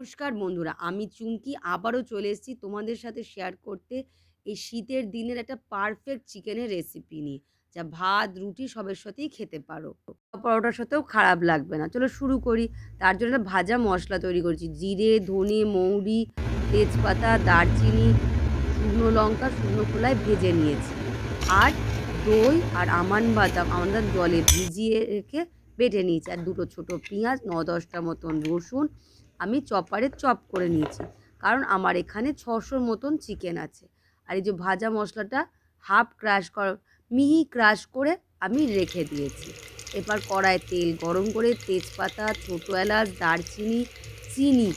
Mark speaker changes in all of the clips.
Speaker 1: নমস্কার বন্ধুরা, আমি চুমকি আবারও চলে এসেছি তোমাদের সাথে শেয়ার করতে এই শীতের দিনের একটা পারফেক্ট চিকেনের রেসিপি নিয়ে, যা ভাত, রুটি সবের সাথেই খেতে পারো। পরোটার সাথেও খারাপ লাগবে না। চলো শুরু করি। তার জন্য একটা ভাজা মশলা তৈরি করছি। জিরে, ধনে, মৌরি, তেজপাতা, দারচিনি, শুকনো লঙ্কা, শুকনো খোলায় ভেজে নিয়েছি। আর দই আর আমান বাদাম আমাদের জলে ভিজিয়ে রেখে বেটে নিয়েছি। আর দুটো ছোটো পেঁয়াজ, ন দশটা মতন রসুন আমি চপারে চপ করে নিয়েছি। কারণ আমার এখানে ছশোর মতন চিকেন আছে। আর এই যে ভাজা মশলাটা হাফ ক্রাশ কর, মিহি ক্রাশ করে আমি রেখে দিয়েছি। এবার কড়ায় তেল, গরম করে তেজপাতা, ছোটো এলাচ, দারচিনি, চিনি,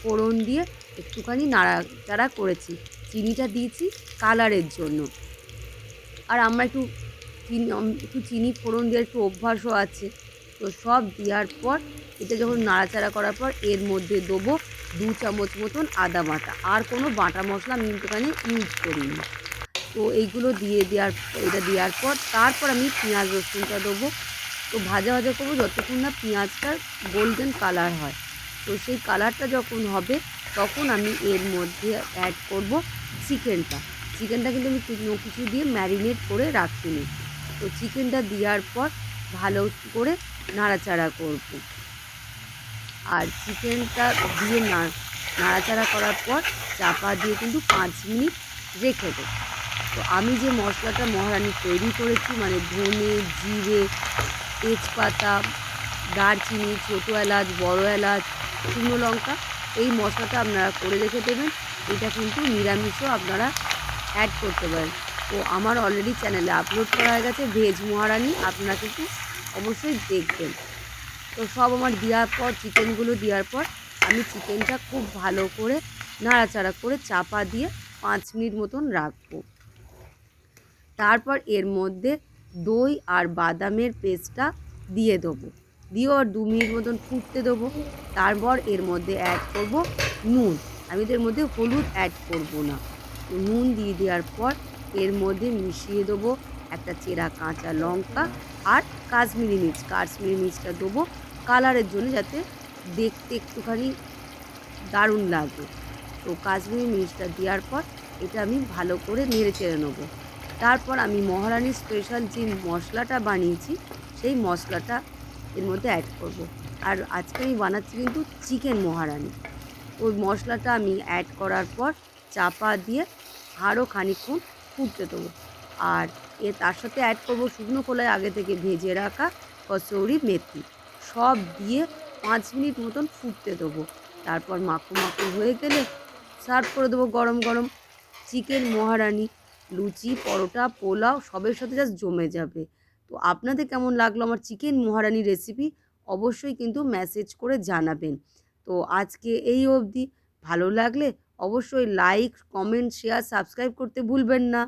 Speaker 1: ফোড়ন দিয়ে একটুখানি নাড়াচাড়া করেছি। চিনিটা দিয়েছি কালারের জন্য। আর আমরা একটু চিনি একটু চিনি, ফোড়ন দিয়ে একটু অভ্যাসও আছে। তো সব দেওয়ার পর এটা যখন নাড়াচাড়া করার পর এর মধ্যে দেবো দু চামচ মতন আদা বাটা। আর কোনো বাটা মশলা আমি একটুখানি ইউজ করিনি। তো এইগুলো দিয়ে দেওয়ার, এটা দেওয়ার পর তারপর আমি পেঁয়াজ রসুনটা দেবো। তো ভাজা ভাজা করব যতক্ষণ না পেঁয়াজটার গোল্ডেন কালার হয়। তো সেই কালারটা যখন হবে, তখন আমি এর মধ্যে অ্যাড করব চিকেনটা। চিকেনটা কিন্তু আমি কোনো কিছু দিয়ে ম্যারিনেট করে রাখতে রাখিনি তো চিকেনটা দেওয়ার পর ভালো করে নাড়াচাড়া করব। আর চিকেনটা দিয়ে নাড়াচাড়া করার পর চাপা দিয়ে কিন্তু পাঁচ মিনিট রেখে দেবো। তো আমি যে মশলাটা মহারানি তৈরি করেছি মানে ধনে, জিরে, তেজপাতা, দারচিনি, ছোটো এলাচ, বড়ো এলাচ, শুকনো লঙ্কা, এই মশলাটা আপনারা করে রেখে দেবেন। এটা কিন্তু নিরামিষও আপনারা অ্যাড করতে পারেন। তো আমার অলরেডি চ্যানেলে আপলোড করা হয়ে গেছে ভেজ মহারানি, আপনারা কিন্তু অবশ্যই দেখবেন। তো সব আমার দেওয়ার পর, চিকেনগুলো দেওয়ার পর, আমি চিকেনটা খুব ভালো করে নাড়াচাড়া করে চাপা দিয়ে পাঁচ মিনিট মতন রাখব। তারপর এর মধ্যে দই আর বাদামের পেস্টটা দিয়ে দেবো। দিয়ে আর দু মিনিট মতন ফুটতে দেবো। তারপর এর মধ্যে অ্যাড করব নুন। আমি এর মধ্যে হলুদ অ্যাড করব না। নুন দিয়ে দেওয়ার পর এর মধ্যে মিশিয়ে দেবো একটা চেরা কাঁচা লঙ্কা আর কাশ্মীরি মির্চ। কাশ্মীরি মির্চটা দেবো কালারের জন্য যাতে দেখতে একটুখানি দারুণ লাগে। তো কাশ্মীরি মির্চটা দেওয়ার পর এটা আমি ভালো করে নেড়ে চেড়ে নেব। তারপর আমি মহারানির স্পেশাল যে মশলাটা বানিয়েছি, সেই মশলাটা এর মধ্যে অ্যাড করব। আর আজকে আমি বানাচ্ছি কিন্তু চিকেন মহারানি। ওই মশলাটা আমি অ্যাড করার পর চাপা দিয়ে আরও খানিক্ষণ ফুটতে দেবো। আর এ তার সাথে অ্যাড করব শুকনো খোলায় আগে থেকে ভেজে রাখা কচৌরি মেথি। সব দিয়ে পাঁচ মিনিট মতন ফুটতে দেবো। তারপর মাখো মাখো হয়ে গেলে সার্ভ করে দেবো গরম গরম। চিকেন মহারানি, লুচি, পরোটা, পোলাও সবের সাথে জাস্ট জমে যাবে। তো আপনাদের কেমন লাগল আমার চিকেন মহারানি রেসিপি অবশ্যই কিন্তু মেসেজ করে জানাবেন। তো আজকে এই অবধি। ভালো লাগলে অবশ্যই লাইক কমেন্ট শেয়ার সাবস্ক্রাইব করতে ভুলবেন না।